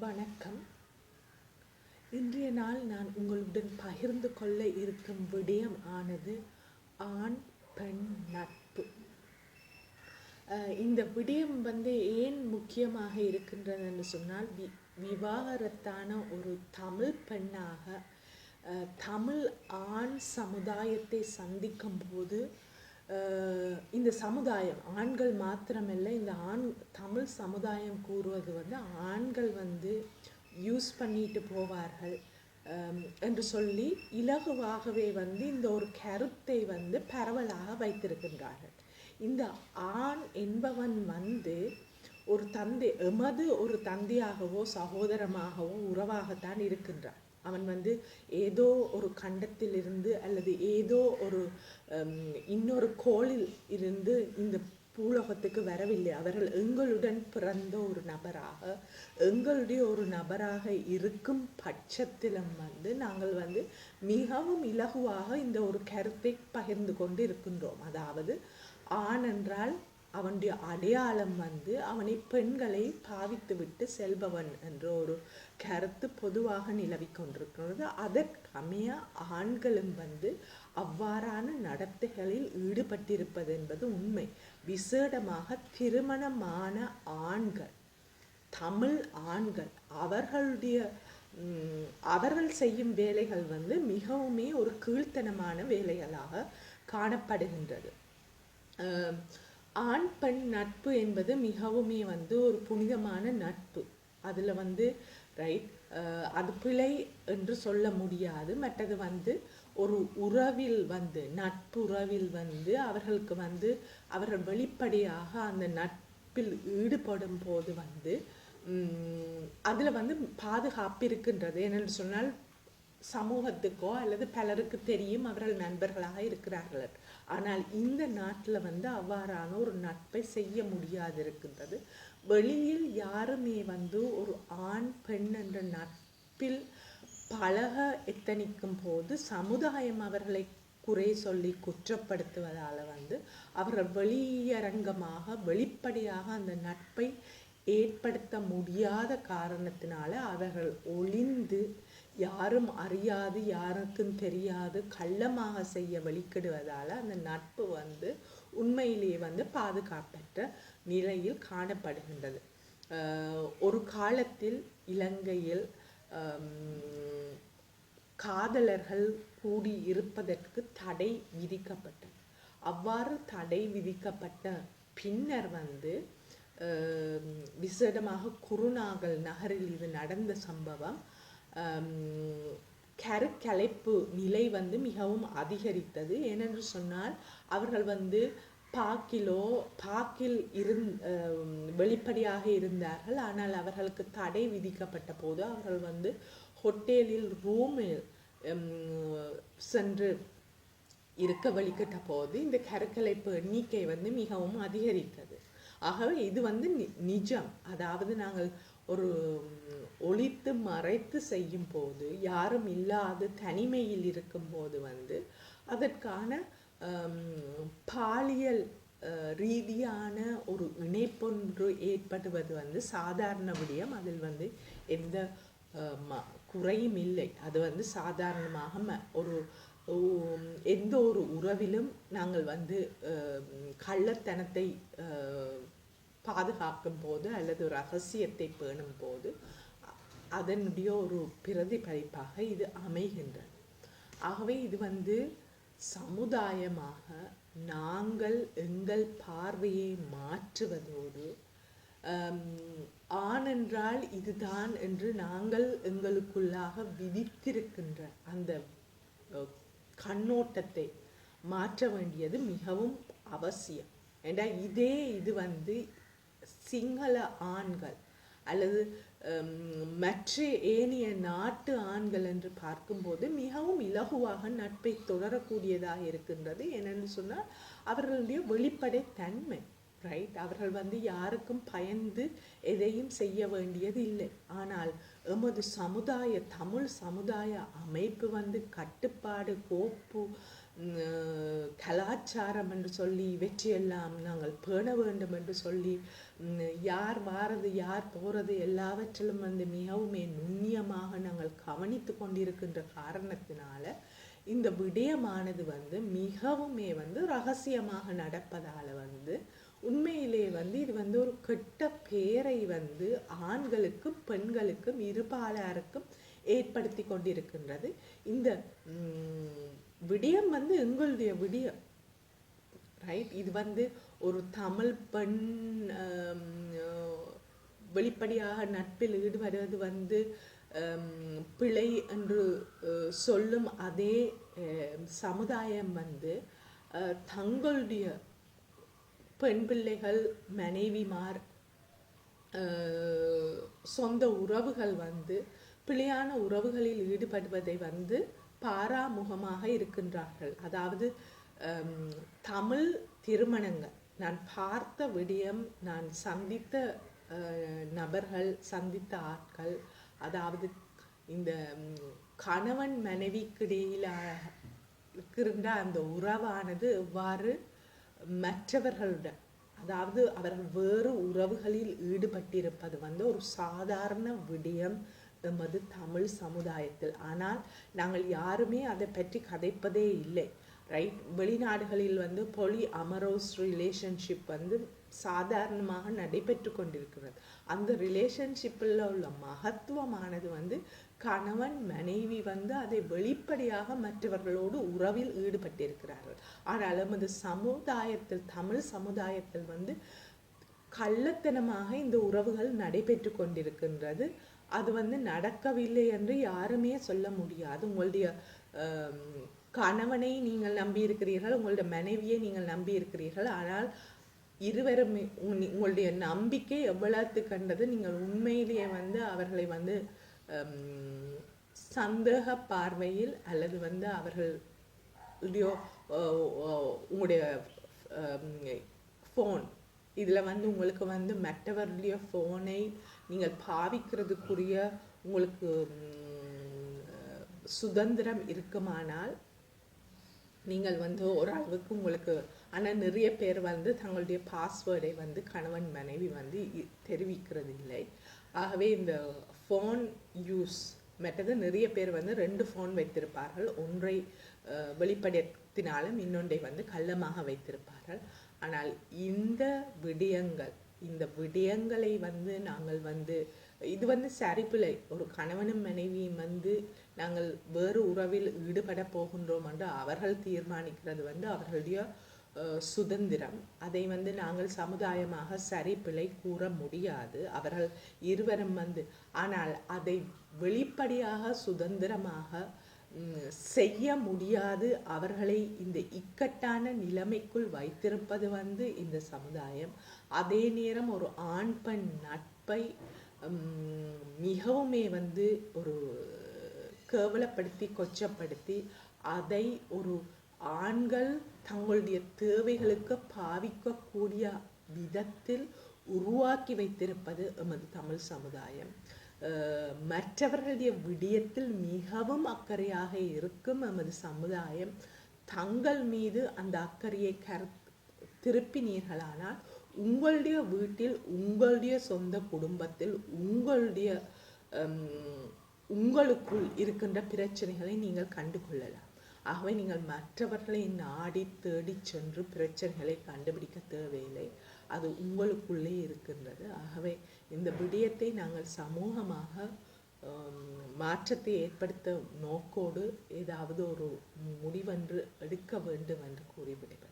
வணக்கம். இன்றைய நாள் நான் உங்களுடன் பகிர்ந்து கொள்ள இருக்கும் விடயம் ஆனது ஆண் பெண் நட்பு. அஹ் இந்த விடயம் வந்து ஏன் முக்கியமாக இருக்கின்றதுன்னு சொன்னால் வி விவாகரத்தான ஒரு தமிழ் பெண்ணாக அஹ், தமிழ் ஆண் சமுதாயத்தை சந்திக்கும் போது இந்த சமுதாயம் ஆண்கள் மாத்திரமல்ல இந்த ஆண் தமிழ் சமுதாயம் கூறுவது வந்து ஆண்கள் வந்து யூஸ் பண்ணிட்டு போவார்கள் என்று சொல்லி இலகுவாகவே வந்து இந்த ஒரு கருத்தை வந்து பரவலாக வைத்திருக்கின்றார்கள். இந்த ஆண் என்பவன் வந்து ஒரு தந்தை எமது ஒரு தந்தையாகவோ சகோதரமாகவோ உறவாகத்தான் இருக்கின்றான். அவன் வந்து ஏதோ ஒரு கண்டத்திலிருந்து அல்லது ஏதோ ஒரு இன்னொரு கோளில் இருந்து இந்த பூலோகத்துக்கு வரவில்லை. அவர்கள் எங்களுடன் பிறந்த ஒரு நபராக எங்களுடைய ஒரு நபராக இருக்கும் பட்சத்திலும் வந்து நாங்கள் வந்து மிகவும் இலகுவாக இந்த ஒரு கருத்தை பகிர்ந்து கொண்டு இருக்கின்றோம் அதாவது ஆண் என்றால் அவனுடைய அடையாளம் வந்து அவனை பெண்களை பாவித்துவிட்டு செல்பவன் என்ற ஒரு கருத்து பொதுவாக நிலவிக் கொண்டிருக்கிறது. அதற்கமைய ஆண்களும் வந்து அவ்வாறான நடத்தைகளில் ஈடுபட்டிருப்பது என்பது உண்மை. விசேடமாக திருமணமான ஆண்கள் தமிழ் ஆண்கள் அவர்களுடைய அவர்கள் செய்யும் வேலைகள் வந்து மிகவுமே ஒரு கீழ்த்தனமான வேலைகளாக காணப்படுகின்றது. ஆண் பெண் நட்பு என்பது மிகவுமே வந்து ஒரு புனிதமான நட்பு. அதில் வந்து ரைட் அது பிழை என்று சொல்ல முடியாது. மற்றது வந்து ஒரு உறவில் வந்து நட்புறவில் வந்து அவர்களுக்கு வந்து அவர்கள் வெளிப்படையாக அந்த நட்பில் ஈடுபடும் போது வந்து அதில் வந்து பாதுகாப்பு இருக்கின்றது. ஏனென்று சொன்னால் சமூகத்துக்கோ அல்லது பலருக்கு தெரியும் அவர்கள் நண்பர்களாக இருக்கிறார்கள். ஆனால் இந்த நாட்டில் வந்து அவ்வாறான ஒரு நட்பை செய்ய முடியாது இருக்கின்றது வெளியில் யாருமே வந்து ஒரு ஆண் பெண் என்ற நட்பில் பழக எத்தனிக்கும் போது சமுதாயம் அவர்களை குறை சொல்லி குற்றப்படுத்துவதால் வந்து அவர்கள் வெளியரங்கமாக வெளிப்படையாக அந்த நட்பை ஏற்படுத்த முடியாத காரணத்தினால அவர்கள் ஒளிந்து யாரும் அறியாது யாருக்கும் தெரியாது கள்ளமாக செய்ய வழிக்கிடுவதால் அந்த நட்பு வந்து உண்மையிலேயே வந்து பாதுகாப்பற்ற நிலையில் காணப்படுகின்றது. ஒரு காலத்தில் இலங்கையில் காதலர்கள் கூடி இருப்பதற்கு தடை விதிக்கப்பட்டது. அவ்வாறு தடை விதிக்கப்பட்ட பின்னர் வந்து விசேடமாக குருநாகல் நகரில் இது நடந்த சம்பவம். கருக்கலைப்பு நிலை வந்து மிகவும் அதிகரித்தது. ஏனென்று சொன்னால் அவர்கள் வந்து பாக்கிலோ பாக்கில் இருந் வெளிப்படையாக இருந்தார்கள். ஆனால் அவர்களுக்கு தடை விதிக்கப்பட்ட போது அவர்கள் வந்து ஹோட்டலில் ரூமில் சென்று இருக்க வழிகிட்ட போது இந்த கருக்கலைப்பு எண்ணிக்கை வந்து மிகவும் அதிகரித்தது. ஆகவே இது வந்து நிஜம். அதாவது நாங்கள் ஒரு ஒழித்து மறைத்து செய்யும் போது யாரும் இல்லாத தனிமையில் இருக்கும்போது வந்து அதற்கான பாலியல் ரீதியான ஒரு இணைப்பொன்று ஏற்படுவது வந்து சாதாரண விடயம். அதில் வந்து எந்த ம- குறையும் இல்லை. அது வந்து சாதாரணமாக ம- ஒரு எந்த ஒரு உறவிலும் நாங்கள் வந்து கள்ளத்தனத்தை பாதுகாக்கும் போது அல்லது ரகசியத்தை பேணும் போது அதனுடைய ஒரு பிரதிபலிப்பாக இது அமைகின்றது. ஆகவே இது வந்து சமுதாயமாக நாங்கள் எங்கள் பார்வையை மாற்றுவதோடு ஆனென்றால் இதுதான் என்று நாங்கள் எங்களுக்குள்ளாக விதித்திருக்கின்ற அந்த கண்ணோட்டத்தை மாற்ற வேண்டியது மிகவும் அவசியம். ஏண்டா இதே இது வந்து சிங்கள ஆண்கள் அல்லது மற்ற ஏனைய நாட்டு ஆண்கள் என்று பார்க்கும்போது மிகவும் இலகுவாக நட்பை தொடரக்கூடியதாக இருக்கின்றது. என்னென்னு சொன்னால் அவர்களுடைய வெளிப்படை தன்மை ரைட் அவர்கள் வந்து யாருக்கும் பயந்து எதையும் செய்ய வேண்டியது இல்லை. ஆனால் எமது சமுதாய தமிழ் சமுதாய அமைப்பு வந்து கட்டுப்பாடு கோப்பு கலாச்சாரம் என்று சொல்லி இவற்றையெல்லாம் நாங்கள் பேண வேண்டும் என்று சொல்லி யார் வாரது யார் போகிறது எல்லாவற்றிலும் வந்து மிகவுமே நுண்ணியமாக நாங்கள் கவனித்து கொண்டிருக்கின்ற காரணத்தினால இந்த விடயமானது வந்து மிகவுமே வந்து ரகசியமாக நடப்பதால் வந்து உண்மையிலே வந்து இது வந்து ஒரு கெட்ட பேரை வந்து ஆண்களுக்கும் பெண்களுக்கும் இருபாலாருக்கும் ஏற்படுத்தி கொண்டிருக்கின்றது. இந்த விடியம் வந்து எங்களுடைய விடியம். ரைட் இது வந்து ஒரு தமிழ் பெண் வெளிப்படையாக நட்பில் ஈடுபடுவது வந்து பிழை என்று சொல்லும் அதே சமுதாயம் வந்து தங்களுடைய பெண் பிள்ளைகள் மனைவிமார் சொந்த உறவுகள் வந்து பிழையான உறவுகளில் ஈடுபடுவதை வந்து பாராமுகமாக இருக்கின்றார்கள். அதாவது தமிழ் திருமணங்கள். நான் பார்த்த விடயம் நான் சந்தித்த நபர்கள் சந்தித்த ஆட்கள் அதாவது இந்த கணவன் மனைவிக்கிடையில அந்த உறவானது எவ்வாறு மற்றவர்களுடன் அதாவது அவர்கள் வேறு உறவுகளில் ஈடுபட்டிருப்பது வந்து ஒரு சாதாரண விடயம் எமது தமிழ் சமுதாயத்தில். ஆனால் நாங்கள் யாருமே அதை பற்றி கதைப்பதே இல்லை. ரைட் வெளிநாடுகளில் வந்து பொலி அமரோஸ் ரிலேஷன்ஷிப் வந்து சாதாரணமாக நடைபெற்று கொண்டிருக்கிறது. அந்த ரிலேஷன்ஷிப்பில் உள்ள மகத்துவமானது வந்து கணவன் மனைவி வந்து அதை வெளிப்படையாக மற்றவர்களோடு உறவில் ஈடுபட்டிருக்கிறார்கள். ஆனால் நமது சமுதாயத்தில் தமிழ் சமுதாயத்தில் வந்து கள்ளத்தனமாக இந்த உறவுகள் நடைபெற்று கொண்டிருக்கின்றது. அது வந்து நடக்கவில்லை என்று யாருமே சொல்ல முடியாது. உங்களுடைய கணவனை நீங்கள் நம்பி இருக்கிறீர்கள் உங்களுடைய மனைவியை நீங்கள் நம்பி இருக்கிறீர்கள் ஆனால் இருவருமே உங்களுடைய நம்பிக்கை எவ்வளவு கண்டது? நீங்கள் உண்மையிலேயே வந்து அவர்களை வந்து சந்தேக பார்வையில் அல்லது வந்து அவர்கள் உங்களுடைய ஃபோன் இதில் வந்து உங்களுக்கு வந்து மற்றவருடைய ஃபோனை நீங்கள் பாவிக்கிறதுக்குரிய உங்களுக்கு சுதந்திரம் இருக்குமானால் நீங்கள் வந்து ஓரளவுக்கு உங்களுக்கு ஆனால் நிறைய பேர் வந்து தங்களுடைய பாஸ்வேர்டை வந்து கணவன் மனைவி வந்து தெரிவிக்கிறது இல்லை. ஆகவே இந்த ஃபோன் யூஸ் மற்றது நிறைய பேர் வந்து ரெண்டு ஃபோன் வைத்திருப்பார்கள். ஒன்றை அஹ், இன்னொன்றை வந்து கள்ளமாக வைத்திருப்பார்கள். ஆனால் இந்த விடயங்கள் இந்த விடயங்களை வந்து நாங்கள் வந்து இது வந்து சரிப்பிலை ஒரு கணவனும் மனைவியும் வந்து நாங்கள் வேறு உறவில் ஈடுபட போகின்றோம் என்று அவர்கள் தீர்மானிக்கிறது வந்து அவர்களுடைய சுதந்திரம். அதை வந்து நாங்கள் சமுதாயமாக சரி பிழை கூற முடியாது. அவர்கள் இருவரும் வந்து ஆனால் அதை வெளிப்படையாக சுதந்திரமாக செய்ய முடியாது. அவர்களை இந்த இக்கட்டான நிலைமைக்குள் வைத்திருப்பது வந்து இந்த சமுதாயம். அதே நேரம் ஒரு ஆண் பெண் நட்பை மிகவுமே வந்து ஒரு கேவலப்படுத்தி கொச்சப்படுத்தி அதை ஒரு ஆண்கள் தங்களுடைய தேவைகளுக்கு பாவிக்கக்கூடிய விதத்தில் உருவாக்கி வைத்திருப்பது எமது தமிழ் சமுதாயம். மற்றவர்களுடைய விடயத்தில் மிகவும் அக்கறையாக இருக்கும் எமது சமுதாயம் தங்கள் மீது அந்த அக்கறையை கரு திருப்பினீர்களானால் உங்களுடைய வீட்டில் உங்களுடைய சொந்த குடும்பத்தில் உங்களுடைய உங்களுக்குள் இருக்கின்ற பிரச்சனைகளை நீங்கள் கண்டுகொள்ளலாம் ஆகவே நீங்கள் மற்றவர்களை நாடி தேடி சென்று பிரச்சனைகளை கண்டுபிடிக்க தேவையில்லை. அது உங்களுக்குள்ளே இருக்கின்றது. ஆகவே இந்த விடயத்தை நாங்கள் சமூகமாக மாற்றத்தை ஏற்படுத்த நோக்கோடு ஏதாவது ஒரு முடிவென்று எடுக்க வேண்டும் என்று கூறிவிடுவேன்